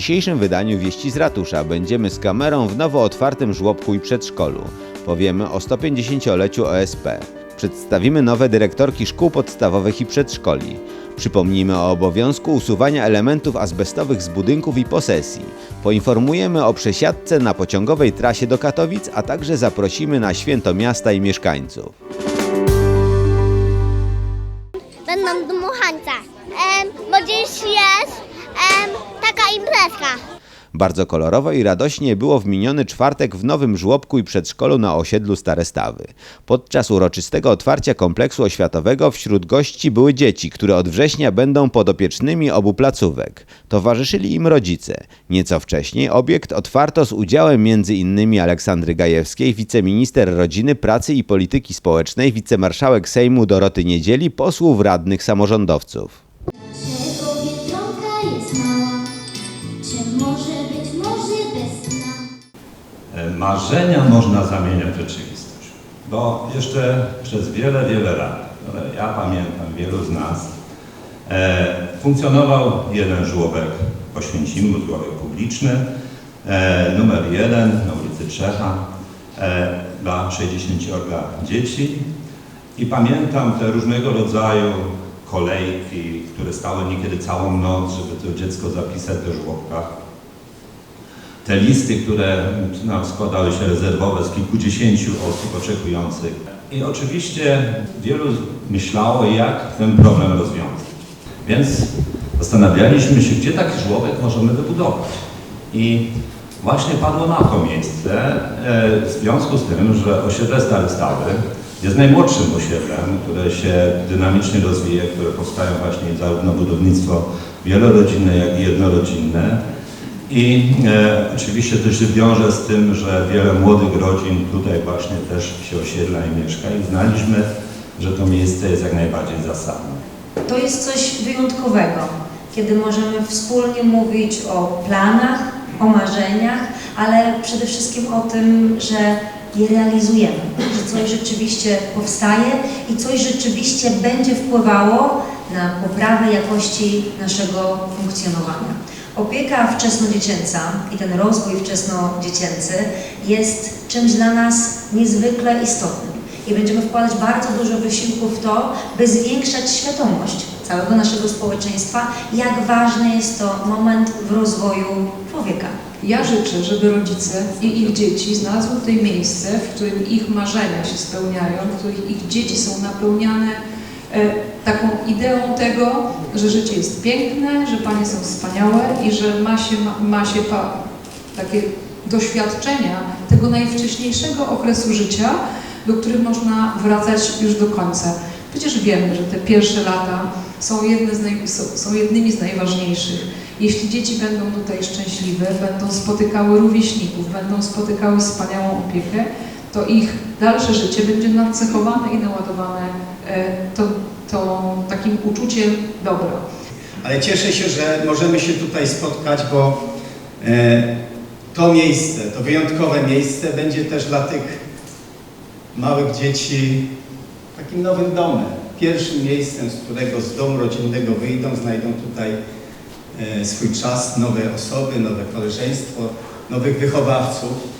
dzisiejszym wydaniu Wieści z Ratusza będziemy z kamerą w nowo otwartym żłobku i przedszkolu. Powiemy o 150-leciu OSP. Przedstawimy nowe dyrektorki szkół podstawowych i przedszkoli. Przypomnimy o obowiązku usuwania elementów azbestowych z budynków i posesji. Poinformujemy o przesiadce na pociągowej trasie do Katowic, a także zaprosimy na święto miasta i mieszkańców. Będą dmuchańce, em, bo dziś jest em, taka imprezka. Bardzo kolorowo i radośnie było w miniony czwartek w nowym żłobku i przedszkolu na osiedlu Stare Stawy. Podczas uroczystego otwarcia kompleksu oświatowego wśród gości były dzieci, które od września będą podopiecznymi obu placówek. Towarzyszyli im rodzice. Nieco wcześniej obiekt otwarto z udziałem m.in. Aleksandry Gajewskiej, wiceminister rodziny, pracy i polityki społecznej, wicemarszałek Sejmu Doroty Niedzieli, posłów radnych samorządowców. Marzenia można zamieniać w rzeczywistość, bo jeszcze przez wiele, wiele lat, ale ja pamiętam wielu z nas, e, funkcjonował jeden żłobek w Oświęcimiu, żłobek publiczny, e, numer jeden na ulicy Czecha e, dla 60 dzieci. I pamiętam te różnego rodzaju kolejki, które stały niekiedy całą noc, żeby to dziecko zapisać do żłobka te listy, które no, składały się rezerwowe z kilkudziesięciu osób oczekujących. I oczywiście wielu myślało, jak ten problem rozwiązać. Więc zastanawialiśmy się, gdzie taki żłobek możemy wybudować. I właśnie padło na to miejsce, e, w związku z tym, że osiedle Stare Stawy jest najmłodszym osiedlem, które się dynamicznie rozwija, które powstają właśnie zarówno budownictwo wielorodzinne, jak i jednorodzinne. I e, oczywiście też się wiąże z tym, że wiele młodych rodzin tutaj właśnie też się osiedla i mieszka i znaliśmy, że to miejsce jest jak najbardziej zasadne. To jest coś wyjątkowego, kiedy możemy wspólnie mówić o planach, o marzeniach, ale przede wszystkim o tym, że je realizujemy, że coś rzeczywiście powstaje i coś rzeczywiście będzie wpływało na poprawę jakości naszego funkcjonowania. Opieka wczesnodziecięca i ten rozwój wczesnodziecięcy jest czymś dla nas niezwykle istotnym i będziemy wkładać bardzo dużo wysiłku w to, by zwiększać świadomość całego naszego społeczeństwa, jak ważny jest to moment w rozwoju człowieka. Ja życzę, żeby rodzice i ich dzieci znalazły tutaj miejsce, w którym ich marzenia się spełniają, w których ich dzieci są napełniane taką ideą tego, że życie jest piękne, że panie są wspaniałe i że ma się, ma, ma się pa, takie doświadczenia tego najwcześniejszego okresu życia, do których można wracać już do końca. Przecież wiemy, że te pierwsze lata są, jedne z naj, są, są jednymi z najważniejszych. Jeśli dzieci będą tutaj szczęśliwe, będą spotykały rówieśników, będą spotykały wspaniałą opiekę, to ich dalsze życie będzie nacechowane i naładowane e, to, to takim uczuciem dobra. Ale cieszę się, że możemy się tutaj spotkać, bo e, to miejsce, to wyjątkowe miejsce będzie też dla tych małych dzieci takim nowym domem. Pierwszym miejscem, z którego z domu rodzinnego wyjdą, znajdą tutaj e, swój czas, nowe osoby, nowe koleżeństwo, nowych wychowawców.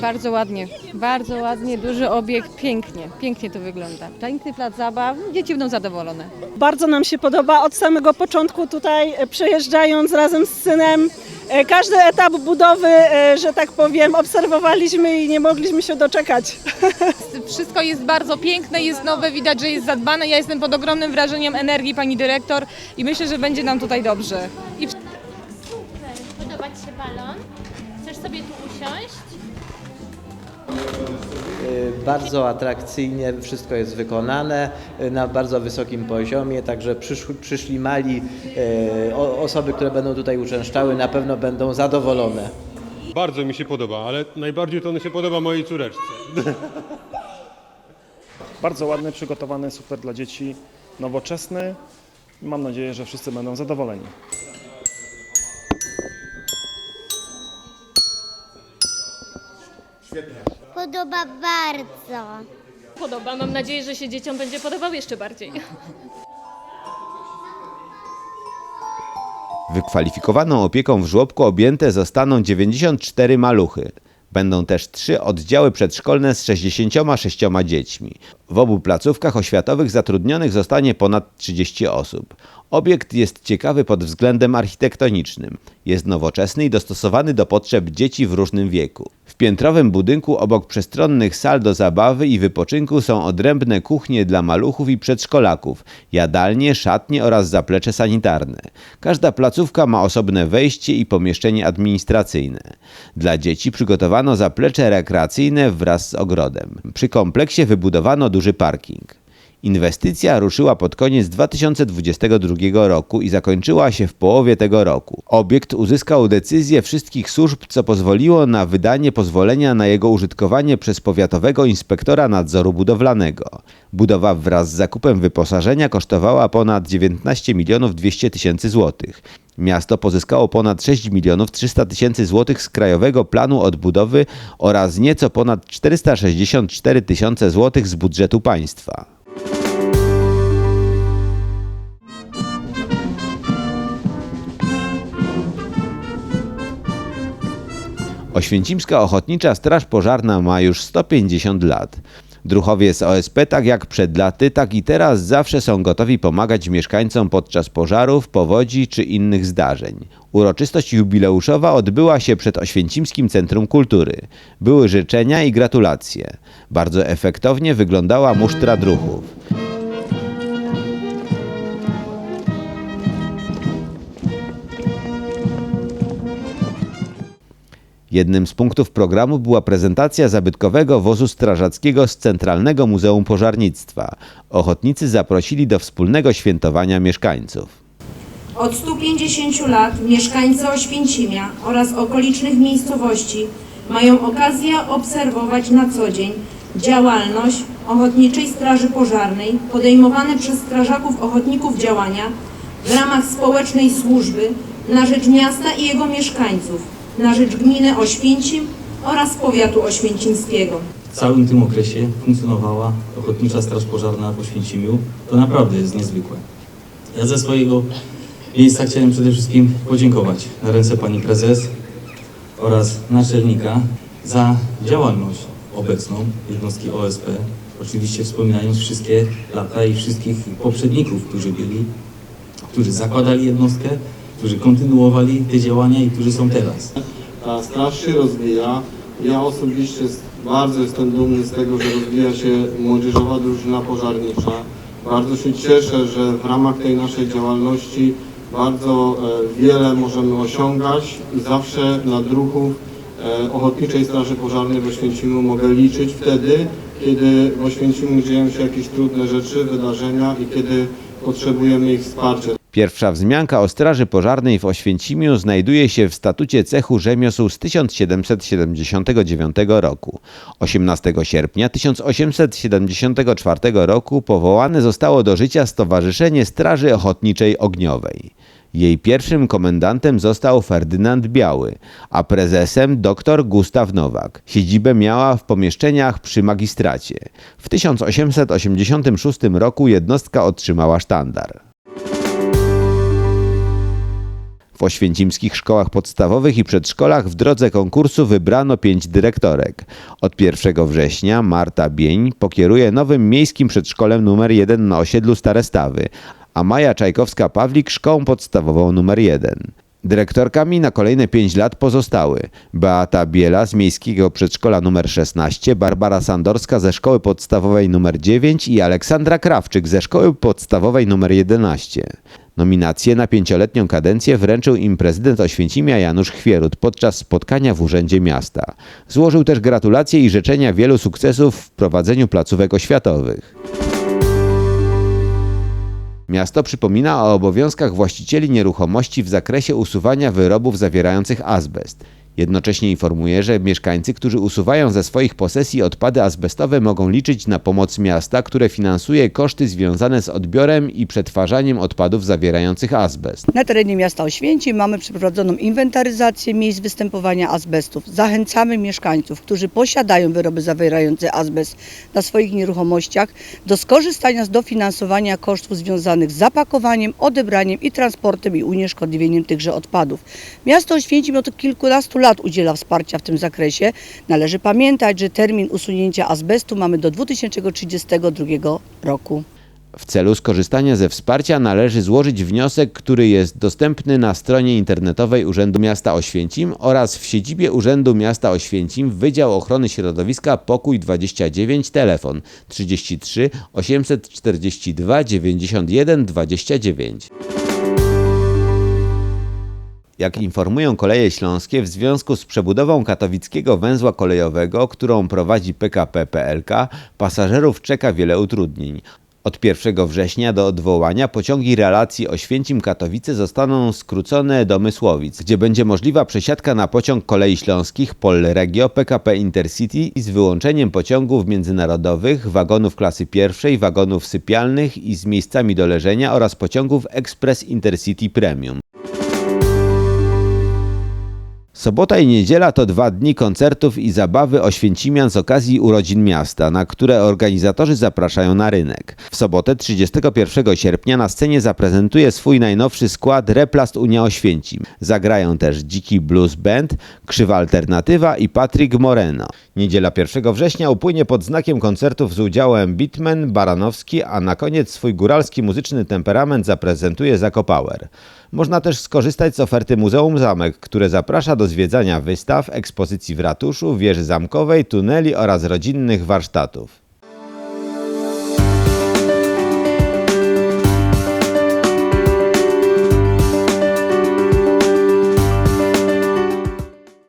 Bardzo ładnie, bardzo ładnie, duży obiekt, pięknie, pięknie to wygląda. Piękny plac zabaw, dzieci będą zadowolone. Bardzo nam się podoba od samego początku tutaj e, przejeżdżając razem z synem. e, Każdy etap budowy, e, że tak powiem, obserwowaliśmy i nie mogliśmy się doczekać. Wszystko jest bardzo piękne, jest nowe, widać, że jest zadbane. Ja jestem pod ogromnym wrażeniem energii pani dyrektor i myślę, że będzie nam tutaj dobrze. I Super. Podoba Ci się balon? Sobie tu usiąść? Y, Bardzo atrakcyjnie wszystko jest wykonane y, na bardzo wysokim poziomie, także przyszły, przyszli mali y, o- osoby, które będą tutaj uczęszczały, na pewno będą zadowolone. Bardzo mi się podoba, ale najbardziej to się podoba mojej córeczce. Bardzo ładny, przygotowany, super dla dzieci, nowoczesny. Mam nadzieję, że wszyscy będą zadowoleni. Podoba bardzo. Podoba. Mam nadzieję, że się dzieciom będzie podobał jeszcze bardziej. Wykwalifikowaną opieką w żłobku objęte zostaną 94 maluchy. Będą też trzy oddziały przedszkolne z 66 dziećmi. W obu placówkach oświatowych zatrudnionych zostanie ponad 30 osób. Obiekt jest ciekawy pod względem architektonicznym. Jest nowoczesny i dostosowany do potrzeb dzieci w różnym wieku. W piętrowym budynku obok przestronnych sal do zabawy i wypoczynku są odrębne kuchnie dla maluchów i przedszkolaków, jadalnie, szatnie oraz zaplecze sanitarne. Każda placówka ma osobne wejście i pomieszczenie administracyjne. Dla dzieci przygotowano zaplecze rekreacyjne wraz z ogrodem. Przy kompleksie wybudowano duży parking. Inwestycja ruszyła pod koniec 2022 roku i zakończyła się w połowie tego roku. Obiekt uzyskał decyzję wszystkich służb, co pozwoliło na wydanie pozwolenia na jego użytkowanie przez powiatowego inspektora nadzoru budowlanego. Budowa wraz z zakupem wyposażenia kosztowała ponad 19 milionów 200 tysięcy złotych. Miasto pozyskało ponad 6 milionów 300 tysięcy złotych z Krajowego Planu Odbudowy oraz nieco ponad 464 tysiące złotych z budżetu państwa. Oświęcimska Ochotnicza Straż Pożarna ma już 150 lat. Druchowie z OSP, tak jak przed laty, tak i teraz zawsze są gotowi pomagać mieszkańcom podczas pożarów, powodzi czy innych zdarzeń. Uroczystość jubileuszowa odbyła się przed Oświęcimskim Centrum Kultury. Były życzenia i gratulacje. Bardzo efektownie wyglądała musztra druchów. Jednym z punktów programu była prezentacja zabytkowego wozu strażackiego z Centralnego Muzeum Pożarnictwa. Ochotnicy zaprosili do wspólnego świętowania mieszkańców. Od 150 lat mieszkańcy Oświęcimia oraz okolicznych miejscowości mają okazję obserwować na co dzień działalność Ochotniczej Straży Pożarnej, podejmowane przez strażaków ochotników działania w ramach społecznej służby na rzecz miasta i jego mieszkańców, na rzecz gminy Oświęcim oraz powiatu oświęcimskiego. W całym tym okresie funkcjonowała Ochotnicza Straż Pożarna w Oświęcimiu. To naprawdę jest niezwykłe. Ja ze swojego miejsca chciałem przede wszystkim podziękować na ręce Pani Prezes oraz naczelnika za działalność obecną jednostki OSP. Oczywiście wspominając wszystkie lata i wszystkich poprzedników, którzy byli, którzy zakładali jednostkę, którzy kontynuowali te działania i którzy są teraz. Ta straż się rozwija. Ja osobiście bardzo jestem dumny z tego, że rozwija się młodzieżowa drużyna pożarnicza. Bardzo się cieszę, że w ramach tej naszej działalności bardzo e, wiele możemy osiągać i zawsze na druhów e, Ochotniczej Straży Pożarnej w Oświęcimiu mogę liczyć wtedy, kiedy w Oświęcimiu dzieją się jakieś trudne rzeczy, wydarzenia i kiedy potrzebujemy ich wsparcia. Pierwsza wzmianka o Straży Pożarnej w Oświęcimiu znajduje się w statucie cechu rzemiosł z 1779 roku. 18 sierpnia 1874 roku powołane zostało do życia Stowarzyszenie Straży Ochotniczej Ogniowej. Jej pierwszym komendantem został Ferdynand Biały, a prezesem dr Gustaw Nowak. Siedzibę miała w pomieszczeniach przy magistracie. W 1886 roku jednostka otrzymała sztandar. W oświęcimskich szkołach podstawowych i przedszkolach w drodze konkursu wybrano pięć dyrektorek. Od 1 września Marta Bień pokieruje nowym miejskim przedszkolem numer 1 na osiedlu Stare Stawy, a Maja Czajkowska-Pawlik szkołą podstawową numer 1. Dyrektorkami na kolejne 5 lat pozostały Beata Biela z miejskiego przedszkola nr 16, Barbara Sandorska ze szkoły podstawowej nr 9 i Aleksandra Krawczyk ze szkoły podstawowej nr 11. Nominacje na pięcioletnią kadencję wręczył im prezydent Oświęcimia Janusz Chwierut podczas spotkania w Urzędzie Miasta. Złożył też gratulacje i życzenia wielu sukcesów w prowadzeniu placówek oświatowych. Miasto przypomina o obowiązkach właścicieli nieruchomości w zakresie usuwania wyrobów zawierających azbest. Jednocześnie informuje, że mieszkańcy, którzy usuwają ze swoich posesji odpady azbestowe mogą liczyć na pomoc miasta, które finansuje koszty związane z odbiorem i przetwarzaniem odpadów zawierających azbest. Na terenie miasta Oświęcim mamy przeprowadzoną inwentaryzację miejsc występowania azbestów. Zachęcamy mieszkańców, którzy posiadają wyroby zawierające azbest na swoich nieruchomościach do skorzystania z dofinansowania kosztów związanych z zapakowaniem, odebraniem i transportem i unieszkodliwieniem tychże odpadów. Miasto Oświęcim od kilkunastu lat udziela wsparcia w tym zakresie. Należy pamiętać, że termin usunięcia azbestu mamy do 2032 roku. W celu skorzystania ze wsparcia należy złożyć wniosek, który jest dostępny na stronie internetowej Urzędu Miasta Oświęcim oraz w siedzibie Urzędu Miasta Oświęcim Wydział Ochrony Środowiska Pokój 29 telefon 33 842 91 29. Jak informują Koleje Śląskie, w związku z przebudową katowickiego węzła kolejowego, którą prowadzi PKP PLK, pasażerów czeka wiele utrudnień. Od 1 września do odwołania pociągi relacji Oświęcim-Katowice zostaną skrócone do Mysłowic, gdzie będzie możliwa przesiadka na pociąg kolei śląskich Polregio PKP Intercity z wyłączeniem pociągów międzynarodowych, wagonów klasy pierwszej, wagonów sypialnych i z miejscami do leżenia oraz pociągów Express Intercity Premium. Sobota i niedziela to dwa dni koncertów i zabawy Oświęcimian z okazji urodzin miasta, na które organizatorzy zapraszają na rynek. W sobotę 31 sierpnia na scenie zaprezentuje swój najnowszy skład Replast Unia Oświęcim. Zagrają też Dziki Blues Band, Krzywa Alternatywa i Patryk Moreno. Niedziela 1 września upłynie pod znakiem koncertów z udziałem Bitman, Baranowski, a na koniec swój góralski muzyczny temperament zaprezentuje Zakopower. Można też skorzystać z oferty Muzeum Zamek, które zaprasza do zwiedzania wystaw, ekspozycji w ratuszu, wieży zamkowej, tuneli oraz rodzinnych warsztatów.